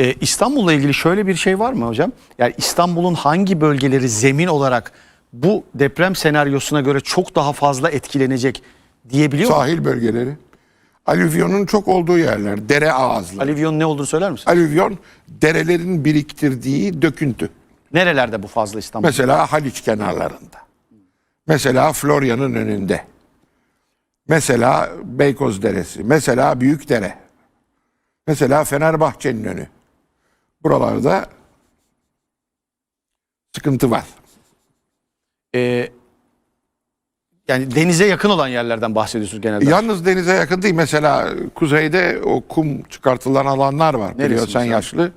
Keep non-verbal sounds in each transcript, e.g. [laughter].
Ee, İstanbul'la ilgili şöyle bir şey var mı hocam? Yani İstanbul'un hangi bölgeleri zemin olarak bu deprem senaryosuna göre çok daha fazla etkilenecek diyebiliyor mu? Sahil bölgeleri. Alüvyonun çok olduğu yerler. Dere ağızları. Alüvyon ne olduğunu söyler misin? Alüvyon derelerin biriktirdiği döküntü. Nerelerde bu fazla İstanbul? Mesela Haliç kenarlarında. Mesela Florya'nın önünde. Mesela Beykoz Deresi. Mesela Büyükdere. Mesela Fenerbahçe'nin önü. Buralarda sıkıntı var. Ee, yani denize yakın olan yerlerden bahsediyorsunuz genelde. Yalnız denize yakın değil. Mesela kuzeyde o kum çıkartılan alanlar var. Neresi Biliyorsun sen mesela? yaşlı.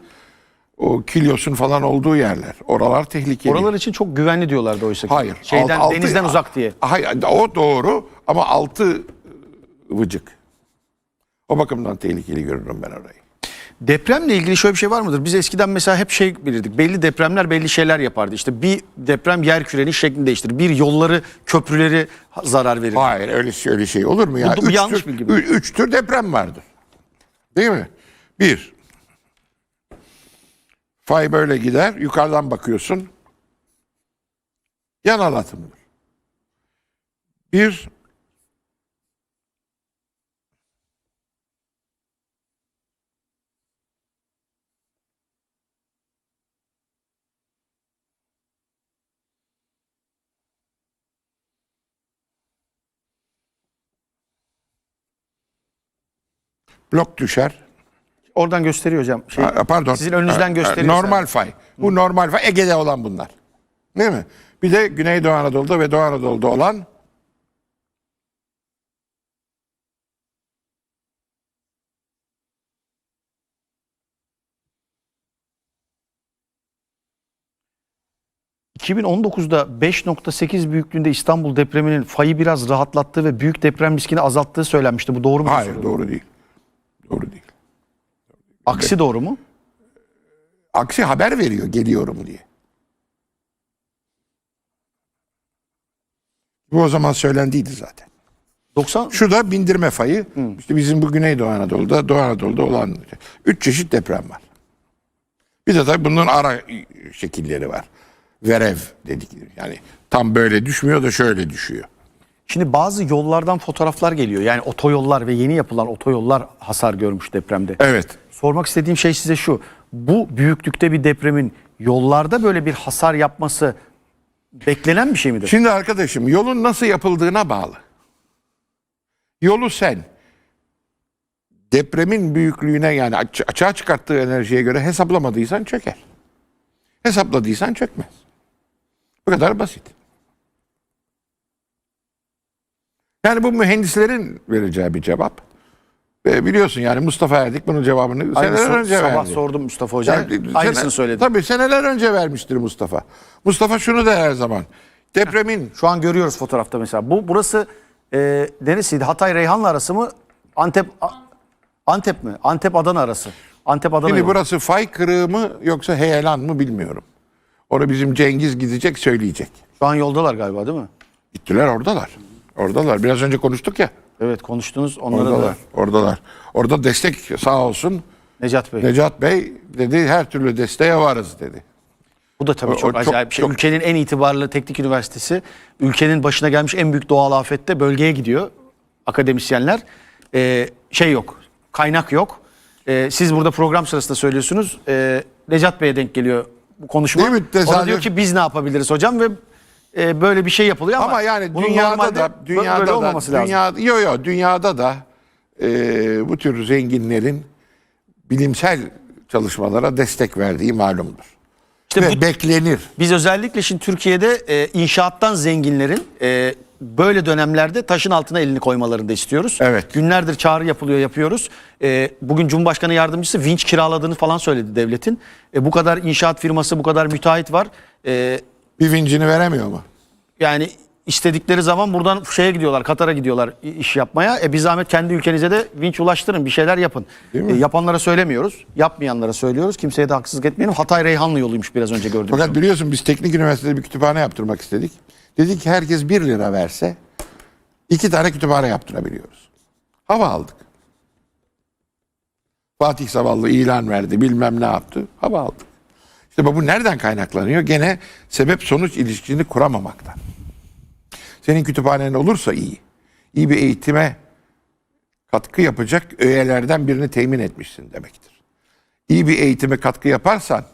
O Kilyos'un falan olduğu yerler. Oralar tehlikeli. Oralar için çok güvenli diyorlardı oysa ki. Hayır. Şeyden, Alt- altı- denizden uzak diye. Hayır o doğru ama altı vıcık. O bakımdan tehlikeli görürüm ben orayı. Depremle ilgili şöyle bir şey var mıdır? Biz eskiden mesela hep şey bilirdik. Belli depremler belli şeyler yapardı. İşte bir deprem yer kürenin şeklini değiştirir. Bir yolları, köprüleri zarar verir. Hayır öyle şey, öyle şey olur mu ya? Bu- bu üç yanlış tür, bilgi mi? ü- üç tür deprem vardır. Değil mi? Bir. Fay böyle gider. Yukarıdan bakıyorsun. Yan alatımdır. Bir. Blok düşer. Oradan gösteriyor hocam. Şey, Ha, Pardon. Sizin önünüzden Ha, gösteriyor. Normal fay. Bu normal fay. Ege'de olan bunlar. Değil mi? Bir de Güneydoğu Anadolu'da ve Doğu Anadolu'da olan sen. 2019'da 5.8 büyüklüğünde İstanbul depreminin fayı biraz rahatlattığı ve büyük deprem riskini azalttığı söylenmişti. Bu doğru mu? Hayır doğru değil. Doğru değil. Aksi doğru mu? Aksi haber veriyor geliyorum diye. Bu o zaman söylendiydi zaten. 90 Şu da bindirme fayı. İşte bizim bu Güneydoğu Anadolu'da, Doğu Anadolu'da olan üç çeşit deprem var. Bir de tabii bunun ara şekilleri var. Verev dedikleri. Yani tam böyle düşmüyor da şöyle düşüyor. Şimdi bazı yollardan fotoğraflar geliyor. Yani otoyollar ve yeni yapılan otoyollar hasar görmüş depremde. Evet. Sormak istediğim şey size şu. Bu büyüklükte bir depremin yollarda böyle bir hasar yapması beklenen bir şey midir? Şimdi arkadaşım yolun nasıl yapıldığına bağlı. Yolu sen depremin büyüklüğüne yani aç- açığa çıkarttığı enerjiye göre hesaplamadıysan çöker. Hesapladıysan çökmez. Bu kadar basit. Yani bu mühendislerin vereceği bir cevap. Ve biliyorsun yani Mustafa Erdik bunun cevabını Aynı seneler önce sabah verdi. sordum Mustafa Hoca'ya. Yani Aynısını sene- söyledi. Tabii seneler önce vermiştir Mustafa. Mustafa şunu da her zaman. Depremin Şu an görüyoruz fotoğrafta mesela. Bu burası e, neresiydi? Hatay Reyhanlı arası mı? Antep A- Antep mi? Antep Adana arası. Antep Adana. Şimdi yolu. burası fay kırığı mı yoksa heyelan mı bilmiyorum. Onu bizim Cengiz gidecek söyleyecek. Şu an yoldalar galiba değil mi? Gittiler oradalar. Oradalar. Biraz önce konuştuk ya. Evet konuştunuz onlara Oradalar. da. Oradalar. Orada destek sağ olsun. Necat Bey. Necat Bey dedi her türlü desteğe varız dedi. Bu da tabii O- çok o acayip bir şey. çok- Ülkenin en itibarlı teknik üniversitesi, ülkenin başına gelmiş en büyük doğal afette bölgeye gidiyor akademisyenler. Ee, şey yok, kaynak yok. Ee, siz burada program sırasında söylüyorsunuz. Ee, Necat Bey'e denk geliyor bu konuşma. Değil mi? O da Tesadüf. diyor ki biz ne yapabiliriz hocam ve e, böyle bir şey yapılıyor ama, Ama yani bunun dünyada da dünyada böyle da olmaması lazım. dünya yo yo dünyada da e, bu tür zenginlerin bilimsel çalışmalara destek verdiği malumdur. İşte Ve bu- beklenir. Biz özellikle şimdi Türkiye'de e, inşaattan zenginlerin e, böyle dönemlerde taşın altına elini koymalarını da istiyoruz. Evet. Günlerdir çağrı yapılıyor yapıyoruz. E, bugün Cumhurbaşkanı yardımcısı vinç kiraladığını falan söyledi devletin. E, bu kadar inşaat firması bu kadar müteahhit var. E, Bir vincini veremiyor mu? yani istedikleri zaman buradan şeye gidiyorlar Katar'a gidiyorlar iş yapmaya. E bir zahmet kendi ülkenize de vinç ulaştırın bir şeyler yapın. E, yapanlara söylemiyoruz. Yapmayanlara söylüyoruz. Kimseye de haksızlık etmeyelim. Hatay Reyhanlı yoluymuş biraz önce gördüğümüz. Fakat biliyorsun biz teknik üniversitede bir kütüphane yaptırmak istedik. Dedik ki herkes 1 lira verse iki tane kütüphane yaptırabiliyoruz. Hava aldık. Fatih Savallı ilan verdi bilmem ne yaptı. Hava aldı. İşte bu nereden kaynaklanıyor? Gene sebep sonuç ilişkisini kuramamaktan. Senin kütüphanen olursa iyi. İyi bir eğitime katkı yapacak öğelerden birini temin etmişsin demektir. İyi bir eğitime katkı yaparsan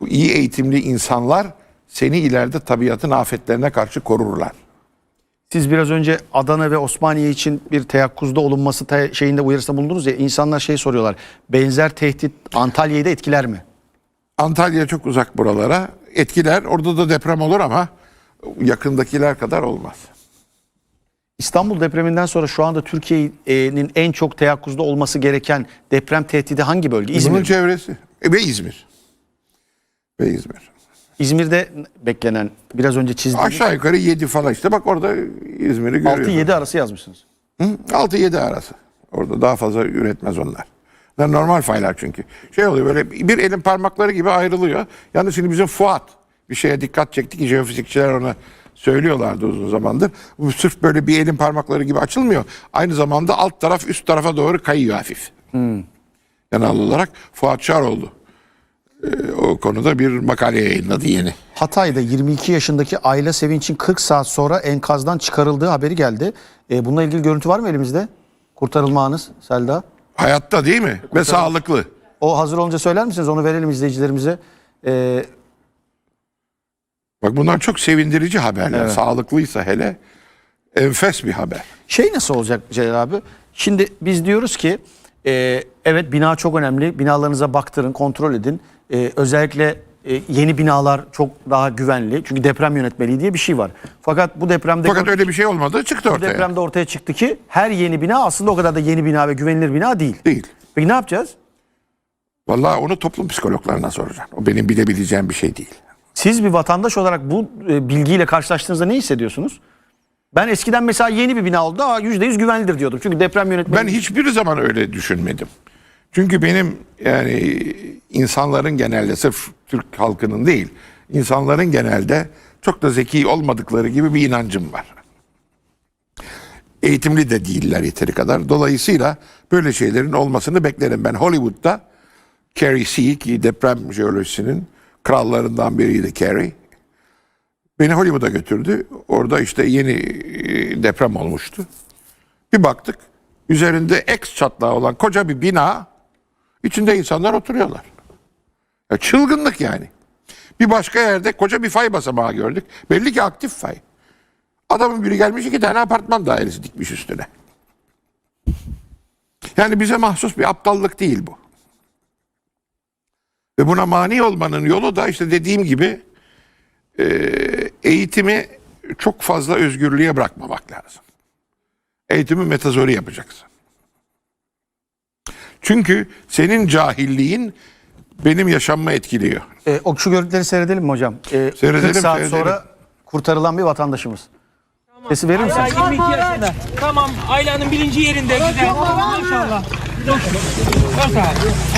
bu iyi eğitimli insanlar seni ileride tabiatın afetlerine karşı korurlar. Siz biraz önce Adana ve Osmaniye için bir teyakkuzda olunması şeyinde uyarısında bulundunuz ya insanlar şey soruyorlar. Benzer tehdit Antalya'yı da etkiler mi? Antalya çok uzak buralara. Etkiler. Orada da deprem olur ama yakındakiler kadar olmaz. İstanbul depreminden sonra şu anda Türkiye'nin en çok teyakkuzda olması gereken deprem tehdidi hangi bölge? İzmir. Bunun mi? çevresi. E, ve İzmir. Ve İzmir. İzmir'de beklenen biraz önce çizdiğiniz Aşağı yukarı 7 falan işte. Bak orada İzmir'i görüyorsun. 6-7 arası yazmışsınız. 6-7 arası. Orada daha fazla üretmez onlar. Bunlar normal faylar çünkü. Şey oluyor böyle bir elin parmakları gibi ayrılıyor. Yalnız şimdi bizim Fuat bir şeye dikkat çekti ki jeofizikçiler ona söylüyorlardı uzun zamandır. Bu sırf böyle bir elin parmakları gibi açılmıyor. Aynı zamanda alt taraf üst tarafa doğru kayıyor hafif. Yanal olarak Fuat Şaroğlu e, o konuda bir makale yayınladı yeni. Hatay'da 22 yaşındaki Ayla Sevinç'in 40 saat sonra enkazdan çıkarıldığı haberi geldi. E, bununla ilgili görüntü var mı elimizde? Kurtarılma anız Selda. Hayatta değil mi? Ve sağlıklı. O hazır olunca söyler misiniz? Onu verelim izleyicilerimize. E, Bak bunlar çok sevindirici haberler. Sağlıklıysa hele enfes bir haber. Şey nasıl olacak Celal abi? Şimdi biz diyoruz ki e, evet bina çok önemli. Binalarınıza baktırın, kontrol edin. E, özellikle e, yeni binalar çok daha güvenli. Çünkü deprem yönetmeliği diye bir şey var. Fakat bu depremde Fakat öyle bir şey olmadı çıktı bu ortaya. depremde ortaya çıktı ki her yeni bina aslında o kadar da yeni bina ve güvenilir bina değil. Değil. Peki ne yapacağız? Vallahi onu toplum psikologlarına soracaksın. O benim bilebileceğim bir şey değil. Siz bir vatandaş olarak bu e, bilgiyle karşılaştığınızda ne hissediyorsunuz? Ben eskiden mesela yeni bir bina oldu ama %100 güvenlidir diyordum. Çünkü deprem yönetmeliği... Ben hiçbir zaman öyle düşünmedim. Çünkü benim yani insanların genelde sırf Türk halkının değil, insanların genelde çok da zeki olmadıkları gibi bir inancım var. Eğitimli de değiller yeteri kadar. Dolayısıyla böyle şeylerin olmasını beklerim. Ben Hollywood'da Carrie C ki deprem jeolojisinin krallarından biriydi Carrie. Beni Hollywood'a götürdü. Orada işte yeni e, deprem olmuştu. Bir baktık üzerinde X çatlağı olan koca bir bina içinde insanlar oturuyorlar. Ya çılgınlık yani. Bir başka yerde koca bir fay basamağı gördük. Belli ki aktif fay. Adamın biri gelmiş iki tane apartman dairesi dikmiş üstüne. Yani bize mahsus bir aptallık değil bu. Ve buna mani olmanın yolu da işte dediğim gibi e, eğitimi çok fazla özgürlüğe bırakmamak lazım. Eğitimi metazori yapacaksın. Çünkü senin cahilliğin benim yaşamımı etkiliyor. E, o şu görüntüleri seyredelim mi hocam? E, Seyredelim, 40 saat seyredelim. sonra kurtarılan bir vatandaşımız. Sesi verir Ayla misiniz? 22 yaşında. Tamam Ayla'nın birinci yerinde güzel. Maşallah.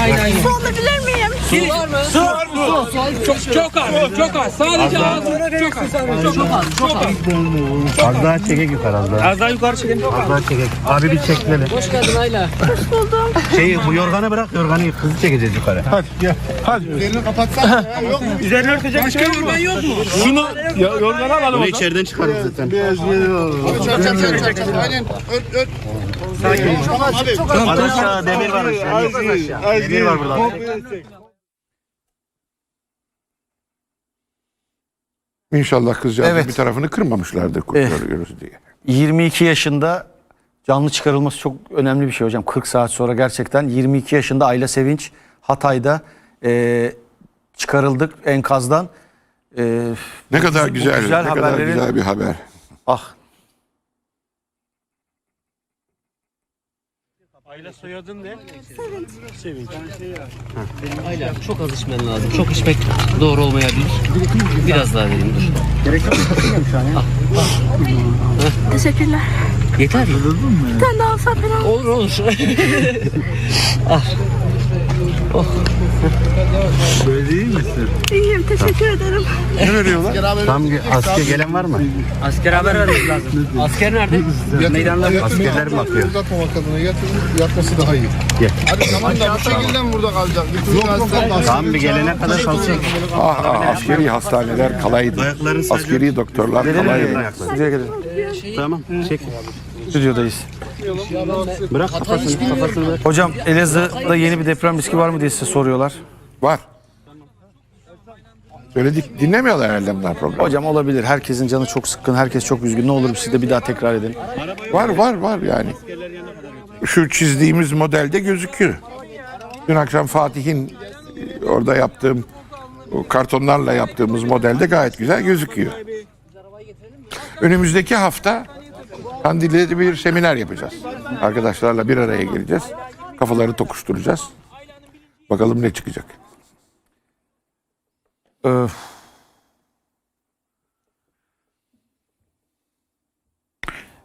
Aynen alabilir miyim? Su var mı? Su var mı? Çok, çok az. Çok az. Sadece ağzını çok az. Çok az. Çok az. Az daha çekek yukarı az daha. Az daha yukarı. Çok az. Az daha çekek. Abi bir çekmeli. Hoş geldin Ayla. Şeyi bu yorganı bırak yorganı hızlı çekeceğiz yukarı. Hadi gel. Hadi üzerini kapatsana. yok mu? Üzerine örtecek Başka yorgan yok mu? Şunu yorganı alalım. Bunu içeriden çıkarız zaten. Az aşağı demir var aşağı. Demir var burada. İnşallah kızcağızın Evet. bir tarafını kırmamışlardır kurtarıyoruz diye. 22 yaşında canlı çıkarılması çok önemli bir şey hocam. 40 saat sonra gerçekten 22 yaşında Ayla Sevinç Hatay'da e, çıkarıldık enkazdan. E, Ne kadar güzel, güzel ne kadar güzel bir haber. ah Ayla çok az içmen lazım. Çok içmek doğru olmayabilir. Biraz daha vereyim dur. Teşekkürler. Yeter mi? Bir tane daha alsam falan. Olur olur. [laughs] Al. Böyle değil misin? İyiyim teşekkür ederim. Ne veriyorlar? Tam asker gelen var mı? Asker haber vermek lazım. Asker nerede? Meydanda. Askerler bakıyor. Uzatmamak adına yatırıp yatması daha iyi. Gel. Hadi tamam da bu şekilde mi burada kalacak? Tam bir gelene kadar kalsın. Ah, ah, askeri hastaneler kalaydı. Askeri doktorlar kalaydı. Tamam. Çek. Stüdyodayız. Bırak kafasını. Kafasını bırak. Hocam Elazığ'da yeni bir deprem riski var mı diye size soruyorlar. Var. Söyledik. Dinlemiyorlar herhalde bunlar programı. Hocam olabilir. Herkesin canı çok sıkkın. Herkes çok üzgün. Ne olur siz de bir daha tekrar edin. Var var var yani. Şu çizdiğimiz modelde gözüküyor. Dün akşam Fatih'in e, orada yaptığım o kartonlarla yaptığımız modelde gayet güzel gözüküyor. Önümüzdeki hafta Kandil'de bir seminer yapacağız. Arkadaşlarla bir araya geleceğiz. Kafaları tokuşturacağız. Bakalım ne çıkacak. Öf.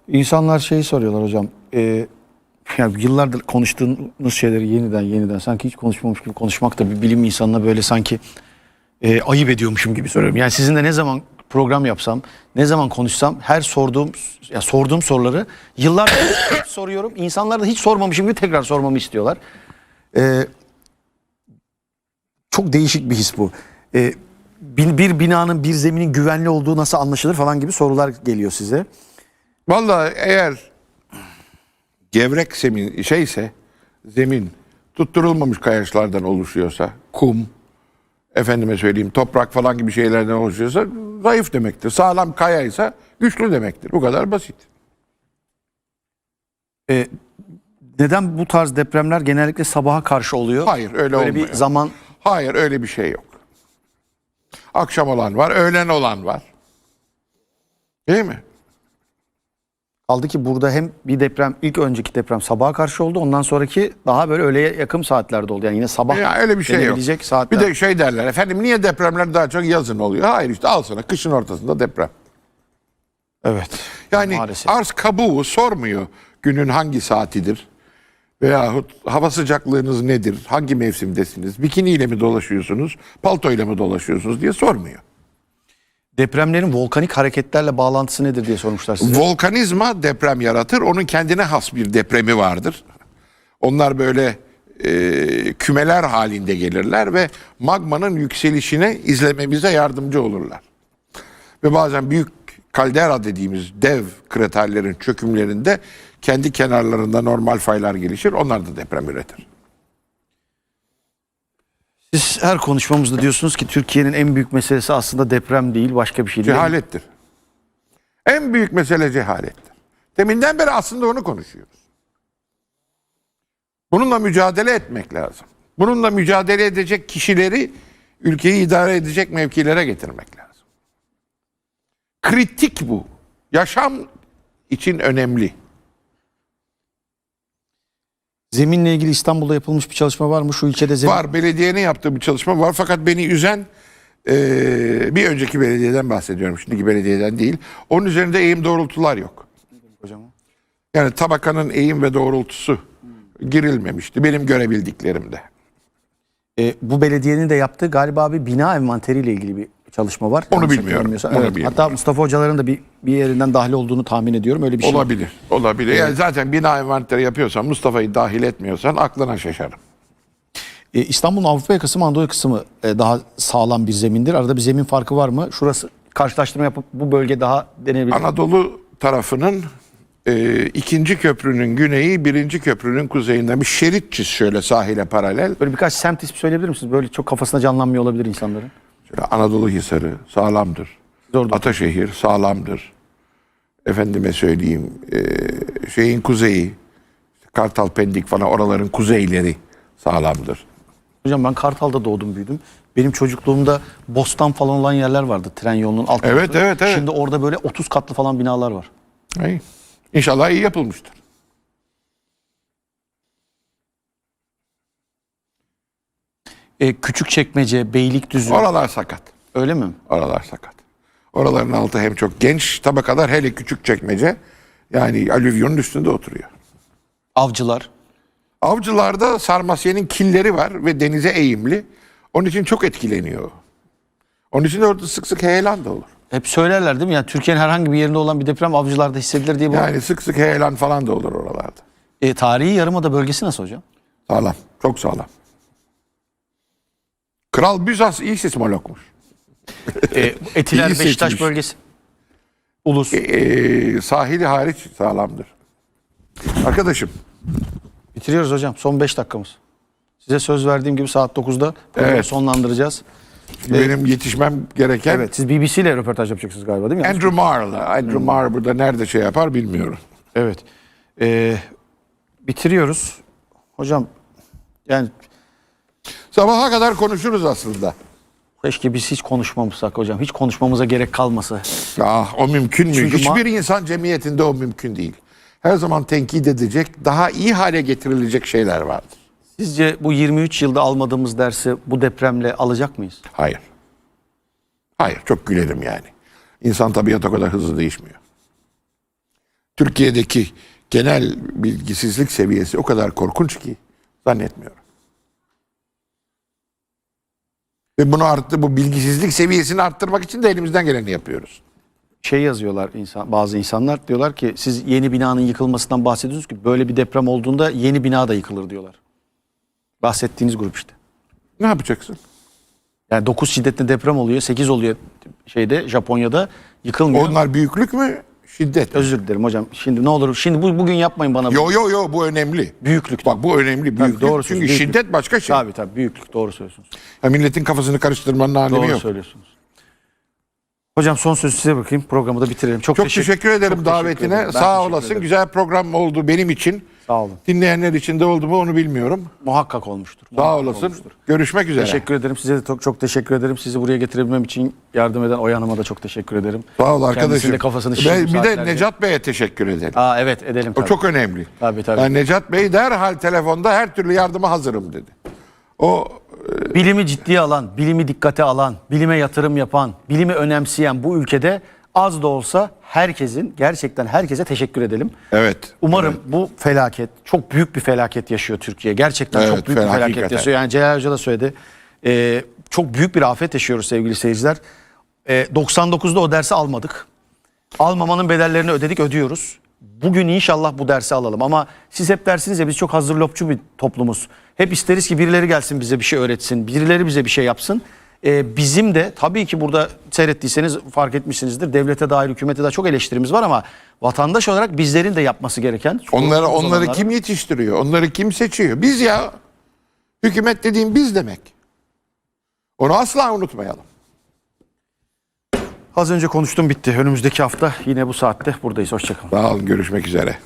İnsanlar şeyi soruyorlar hocam. Ee, yani yıllardır konuştuğunuz şeyleri yeniden yeniden sanki hiç konuşmamış gibi konuşmak da bir bilim insanına böyle sanki e, ayıp ediyormuşum gibi soruyorum. Yani sizinle ne zaman program yapsam, ne zaman konuşsam her sorduğum ya sorduğum soruları yıllardır [coughs] soruyorum. İnsanlar da hiç sormamışım gibi tekrar sormamı istiyorlar. Ee, çok değişik bir his bu. Ee, bir, bir binanın, bir zeminin güvenli olduğu nasıl anlaşılır falan gibi sorular geliyor size. Vallahi eğer gevrek zemin şeyse zemin tutturulmamış kayaçlardan oluşuyorsa kum efendime söyleyeyim toprak falan gibi şeylerden oluşuyorsa zayıf demektir. Sağlam kayaysa güçlü demektir. Bu kadar basit. Ee, neden bu tarz depremler genellikle sabaha karşı oluyor? Hayır öyle Böyle olmuyor. bir zaman Hayır öyle bir şey yok. Akşam olan var, öğlen olan var. Değil mi? Kaldı ki burada hem bir deprem, ilk önceki deprem sabaha karşı oldu. Ondan sonraki daha böyle öğleye yakın saatlerde oldu. Yani yine sabah Ya öyle bir şey yok. saatler. Bir de şey derler efendim niye depremler daha çok yazın oluyor? Hayır işte al sana kışın ortasında deprem. evet. Yani Maalesef. arz kabuğu sormuyor günün hangi saatidir veyahut hava sıcaklığınız nedir, hangi mevsimdesiniz, bikiniyle mi dolaşıyorsunuz, paltoyla mı dolaşıyorsunuz diye sormuyor. Depremlerin volkanik hareketlerle bağlantısı nedir diye sormuşlar size. Volkanizma deprem yaratır, onun kendine has bir depremi vardır. Onlar böyle e, kümeler halinde gelirler ve magmanın yükselişine izlememize yardımcı olurlar. Ve bazen büyük kaldera dediğimiz dev kraterlerin çökümlerinde kendi kenarlarında normal faylar gelişir. Onlar da deprem üretir. Siz her konuşmamızda diyorsunuz ki Türkiye'nin en büyük meselesi aslında deprem değil başka bir şey değil. Cehalettir. En büyük mesele cehalettir. Deminden beri aslında onu konuşuyoruz. Bununla mücadele etmek lazım. Bununla mücadele edecek kişileri ülkeyi idare edecek mevkilere getirmek lazım. Kritik bu. Yaşam için önemli. Zeminle ilgili İstanbul'da yapılmış bir çalışma var mı? Şu ilçede zemin Var belediyenin yaptığı bir çalışma var fakat beni üzen eee, bir önceki belediyeden bahsediyorum. Şimdiki belediyeden değil. Onun üzerinde eğim doğrultular yok. hocam. Yani tabakanın eğim ve doğrultusu girilmemişti benim görebildiklerimde. Ee, bu belediyenin de yaptığı galiba bir bina envanteriyle ilgili bir çalışma var. Onu Yanlış bilmiyorum, hatırlamıyorsam. onu Evet. bilmiyorum. Hatta Mustafa hocaların da bir, bir yerinden dahil olduğunu tahmin ediyorum. Öyle bir şey. Olabilir. Olabilir. Yani zaten bina envanteri yapıyorsan Mustafa'yı dahil etmiyorsan aklına şaşarım. Ee, İstanbul'un Avrupa yakası Anadolu yakası mı e, daha sağlam bir zemindir? Arada bir zemin farkı var mı? Şurası karşılaştırma yapıp bu bölge daha denebilir. Anadolu tarafının e, ikinci köprünün güneyi birinci köprünün kuzeyinden bir şerit çiz şöyle sahile paralel. Böyle birkaç semt ismi söyleyebilir misiniz? Böyle çok kafasına canlanmıyor olabilir insanların. Anadolu Hisarı sağlamdır. Zordur. Ataşehir sağlamdır. Efendime söyleyeyim e, şeyin kuzeyi Kartal Pendik falan oraların kuzeyleri sağlamdır. Hocam ben Kartal'da doğdum büyüdüm. Benim çocukluğumda bostan falan olan yerler vardı tren yolunun alt Evet, evet, evet. Şimdi orada böyle 30 katlı falan binalar var. İyi. İnşallah iyi yapılmıştır. Ee, Küçükçekmece, Beylikdüzü Oralar sakat. öyle mi? Oralar sakat. Oraların altı hem çok genç tabakalar hele küçük çekmece yani alüvyonun üstünde oturuyor. Avcılar. Avcılarda sarmasyenin killeri var ve denize eğimli. Onun için çok etkileniyor. Onun için orada sık sık heyelan da olur. Hep söylerler değil mi? Yani Türkiye'nin herhangi bir yerinde olan bir deprem avcılarda hissedilir diye bu. Yani sık sık heyelan falan da olur oralarda. E, tarihi yarımada bölgesi nasıl hocam? Sağlam. Çok sağlam. Kral Büzas iyi sismologmuş. E, Etiler [laughs] İyi Beşiktaş seçilmiş. bölgesi. Ulus. Ee, sahili hariç sağlamdır. Arkadaşım Bitiriyoruz hocam. Son 5 dakikamız. Size söz verdiğim gibi saat 9'da programı Evet. sonlandıracağız. benim yetişmem gereken Evet. Siz BBC ile röportaj yapacaksınız galiba değil mi? Andrew Marr'la. Andrew Marr burada nerede şey yapar bilmiyorum. Evet. Ee, bitiriyoruz. Hocam yani Sabaha kadar konuşuruz aslında. keşke biz hiç konuşmamışsak hocam. Hiç konuşmamıza gerek kalmasa. Ah o mümkün mü? Çünkü Hiçbir insan cemiyetinde o mümkün değil. Her zaman tenkit edecek, daha iyi hale getirilecek şeyler vardır. Sizce bu 23 yılda almadığımız dersi bu depremle alacak mıyız? Hayır. Hayır, çok gülerim yani. İnsan tabiatı o kadar hızlı değişmiyor. Türkiye'deki genel bilgisizlik seviyesi o kadar korkunç ki zannetmiyorum. Ve bunu arttı, bu bilgisizlik seviyesini arttırmak için de elimizden geleni yapıyoruz. Şey yazıyorlar insan bazı insanlar diyorlar ki siz yeni binanın yıkılmasından bahsediyorsunuz ki böyle bir deprem olduğunda yeni bina da yıkılır diyorlar. Bahsettiğiniz grup işte. Ne yapacaksın? Yani 9 şiddetli deprem oluyor, 8 oluyor şeyde Japonya'da yıkılmıyor. Onlar büyüklük mü, şiddet? Özür dilerim hocam. Şimdi ne olur şimdi bu, bugün yapmayın bana. Yo yo yo bu önemli. Büyüklük. Bak bu önemli. Tabii, Büyüklük. doğru Çünkü büyüklük. şiddet başka şey. Tabii tabii büyüklük doğru söylüyorsunuz. Ya milletin kafasını karıştırmanın alemi Doğru yok. söylüyorsunuz. Hocam son sözü size bırakayım. Programı da bitirelim. Çok, Çok teşekkür, ederim çok teşekkür davetine. ederim. Ben Sağ teşekkür olasın. ederim. Güzel program oldu benim için. Sağ olun. Dinleyenler için de oldu mu onu bilmiyorum. Muhakkak olmuştur. Sağ Muhakkak olasın. olmuştur. Görüşmek üzere. Teşekkür ederim. Size de çok, çok teşekkür ederim. Sizi buraya getirebilmem için yardım eden Oya Hanım'a da çok teşekkür ederim. Sağ ol Kendisinin arkadaşım. de kafasını şişirdim bir de. Necat Bey'e teşekkür ederim. Aa evet edelim O tabii. çok önemli. Tabii, tabii. Yani Necat Bey derhal telefonda her türlü yardıma hazırım dedi. O Bilimi ciddiye alan, bilimi dikkate alan, bilime yatırım yapan, bilimi önemseyen bu ülkede az da olsa herkesin, gerçekten herkese teşekkür edelim. evet. Umarım bu felaket, çok büyük bir felaket yaşıyor Türkiye. Gerçekten Evet, çok büyük bir fel- felaket hakikaten. yaşıyor. Yani Celal Hoca da söyledi. Ee, çok büyük bir afet yaşıyoruz sevgili seyirciler. Ee, 99'da o dersi almadık. Almamanın bedellerini ödedik, ödüyoruz. Bugün inşallah bu dersi alalım. Ama siz hep dersiniz ya biz çok hazır lopçu bir toplumuz. Hep isteriz ki birileri gelsin bize bir şey öğretsin. Birileri bize bir şey yapsın. Ee, bizim de tabii ki burada seyrettiyseniz fark etmişsinizdir. Devlete dair, hükümete dair çok eleştirimiz var ama vatandaş olarak bizlerin de yapması gereken. Onları onları olanlar- kim yetiştiriyor? Onları kim seçiyor? Biz ya. Hükümet dediğim biz demek. Onu asla unutmayalım. Az önce konuştum bitti. Önümüzdeki hafta yine bu saatte buradayız. Hoşçakalın. Sağ olun görüşmek üzere.